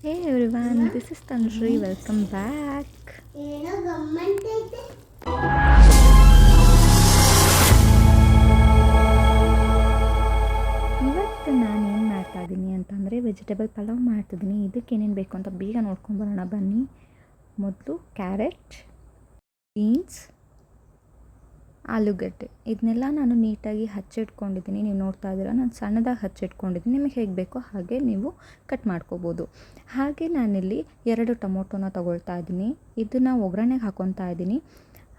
Hey everyone this is Tanushree welcome back ಇವತ್ತು ನಾನು ಏನು ಮಾಡ್ತಾ ಇದ್ದೀನಿ ಅಂತಂದರೆ ವೆಜಿಟೇಬಲ್ ಪಲಾವ್ ಮಾಡ್ತಿದ್ದೀನಿ ಇದಕ್ಕೆ ಏನೇನು ಬೇಕು ಅಂತ ಬೇಗ ನೋಡ್ಕೊಂಬರೋಣ ಬನ್ನಿ. ಮೊದಲು ಕ್ಯಾರೆಟ್ ಬೀನ್ಸ್ ಆಲೂಗಡ್ಡೆ. ಇದನ್ನೆಲ್ಲ ನಾನು ನೀಟಾಗಿ ಹಚ್ಚಿಟ್ಕೊಂಡಿದ್ದೀನಿ. ನೀವು ನೋಡ್ತಾ ಇದ್ದೀರಾ, ನಾನು ಸಣ್ಣದಾಗಿ ಹಚ್ಚಿಟ್ಕೊಂಡಿದ್ದೀನಿ. ನಿಮಗೆ ಹೇಗೆ ಬೇಕೋ ಹಾಗೆ ನೀವು ಕಟ್ ಮಾಡ್ಕೋಬೋದು. ಹಾಗೆ ನಾನಿಲ್ಲಿ ಎರಡು ಟೊಮೊಟೊನ ತಗೊಳ್ತಾ ಇದ್ದೀನಿ. ಇದನ್ನು ಒಗ್ಗರಣೆಗೆ ಹಾಕೊತಾ ಇದ್ದೀನಿ.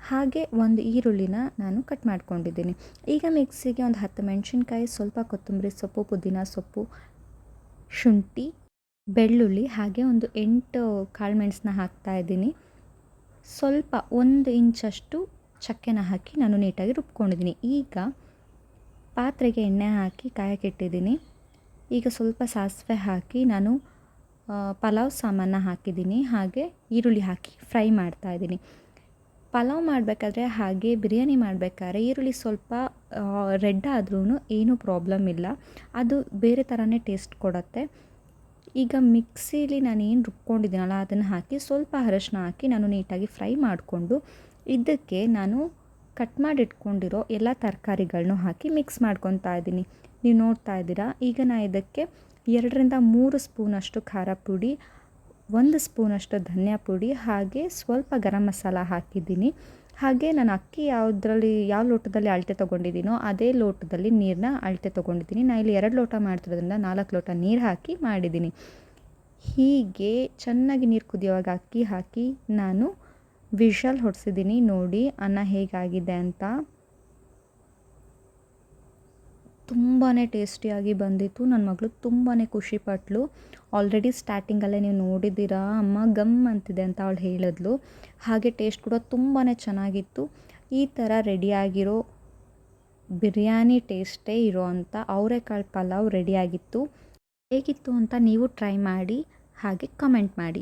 ಹಾಗೆ ಒಂದು ಈರುಳ್ಳಿನ ನಾನು ಕಟ್ ಮಾಡ್ಕೊಂಡಿದ್ದೀನಿ. ಈಗ ಮಿಕ್ಸಿಗೆ ಒಂದು ಹತ್ತು ಮೆಣಸಿನ್ಕಾಯಿ, ಸ್ವಲ್ಪ ಕೊತ್ತಂಬರಿ ಸೊಪ್ಪು, ಪುದೀನ ಸೊಪ್ಪು, ಶುಂಠಿ, ಬೆಳ್ಳುಳ್ಳಿ, ಹಾಗೆ ಒಂದು ಎಂಟು ಕಾಳು ಮೆಣಸನ್ನ ಹಾಕ್ತಾ ಇದ್ದೀನಿ. ಸ್ವಲ್ಪ ಒಂದು ಇಂಚಷ್ಟು ಚಕ್ಕೆನ ಹಾಕಿ ನಾನು ನೀಟಾಗಿ ರುಬ್ಕೊಂಡಿದ್ದೀನಿ. ಈಗ ಪಾತ್ರೆಗೆ ಎಣ್ಣೆ ಹಾಕಿ ಕಾಯಕ್ಕಿಟ್ಟಿದ್ದೀನಿ ಈಗ ಸ್ವಲ್ಪ ಸಾಸಿವೆ ಹಾಕಿ ನಾನು ಪಲಾವ್ ಸಾಮಾನ ಹಾಕಿದ್ದೀನಿ. ಹಾಗೆ ಈರುಳ್ಳಿ ಹಾಕಿ ಫ್ರೈ ಮಾಡ್ತಾ ಇದ್ದೀನಿ. ಪಲಾವ್ ಮಾಡಬೇಕಾದ್ರೆ ಹಾಗೆ ಬಿರಿಯಾನಿ ಮಾಡಬೇಕಾದ್ರೆ ಈರುಳ್ಳಿ ಸ್ವಲ್ಪ ರೆಡ್ ಆದ್ರೂ ಏನೂ ಪ್ರಾಬ್ಲಮ್ ಇಲ್ಲ. ಅದು ಬೇರೆ ಥರನೇ ಟೇಸ್ಟ್ ಕೊಡುತ್ತೆ. ಈಗ ಮಿಕ್ಸಿಲಿ ನಾನು ಏನು ರುಬ್ಕೊಂಡಿದ್ದೀನಲ್ಲ ಅದನ್ನು ಹಾಕಿ ಸ್ವಲ್ಪ ಅರಶಿನ ಹಾಕಿ ನಾನು ನೀಟಾಗಿ ಫ್ರೈ ಮಾಡಿಕೊಂಡು ಇದಕ್ಕೆ ನಾನು ಕಟ್ ಮಾಡಿಟ್ಕೊಂಡಿರೋ ಎಲ್ಲ ತರಕಾರಿಗಳನ್ನೂ ಹಾಕಿ ಮಿಕ್ಸ್ ಮಾಡ್ಕೊತಾ ಇದ್ದೀನಿ. ನೀವು ನೋಡ್ತಾ ಇದ್ದೀರಾ? ಈಗ ನಾನು ಇದಕ್ಕೆ ಎರಡರಿಂದ ಮೂರು ಸ್ಪೂನಷ್ಟು ಖಾರ ಪುಡಿ, ಒಂದು ಸ್ಪೂನಷ್ಟು ಧನಿಯಾ ಪುಡಿ, ಹಾಗೆ ಸ್ವಲ್ಪ ಗರಂ ಮಸಾಲ ಹಾಕಿದ್ದೀನಿ. ಹಾಗೆ ನಾನು ಅಕ್ಕಿ ಯಾವುದ್ರಲ್ಲಿ, ಯಾವ ಲೋಟದಲ್ಲಿ ಅಳತೆ ತೊಗೊಂಡಿದ್ದೀನೋ ಅದೇ ಲೋಟದಲ್ಲಿ ನೀರನ್ನ ಅಳತೆ ತೊಗೊಂಡಿದ್ದೀನಿ. ನಾನು ಇಲ್ಲಿ ಎರಡು ಲೋಟ ಮಾಡ್ತಿರೋದ್ರಿಂದ ನಾಲ್ಕು ಲೋಟ ನೀರು ಹಾಕಿ ಮಾಡಿದ್ದೀನಿ. ಹೀಗೆ ಚೆನ್ನಾಗಿ ನೀರು ಕುದಿಯೋವಾಗ ಅಕ್ಕಿ ಹಾಕಿ ನಾನು ವಿಷಲ್ ಹೊಡ್ಸಿದ್ದೀನಿ ನೋಡಿ ಅನ್ನ ಹೇಗಾಗಿದೆ ಅಂತ. ತುಂಬಾ ಟೇಸ್ಟಿಯಾಗಿ ಬಂದಿತ್ತು. ನನ್ನ ಮಗಳು ತುಂಬಾ ಖುಷಿಪಟ್ಲು ಆಲ್ರೆಡಿ ಸ್ಟಾರ್ಟಿಂಗಲ್ಲೇ ನೀವು ನೋಡಿದ್ದೀರಾ? ಅಮ್ಮ ಗಮ್ ಅಂತಿದೆ ಅಂತ ಅವಳು ಹೇಳಿದ್ಲು. ಹಾಗೆ ಟೇಸ್ಟ್ ಕೂಡ ತುಂಬಾ ಚೆನ್ನಾಗಿತ್ತು. ಈ ಥರ ರೆಡಿಯಾಗಿರೋ ಬಿರಿಯಾನಿ ಟೇಸ್ಟೇ ಇರೋ ಅಂಥ ಅವರೆಕಾಳು ಪಲಾವ್ ರೆಡಿಯಾಗಿತ್ತು ಹೇಗಿತ್ತು ಅಂತ ನೀವು ಟ್ರೈ ಮಾಡಿ, ಹಾಗೆ ಕಮೆಂಟ್ ಮಾಡಿ.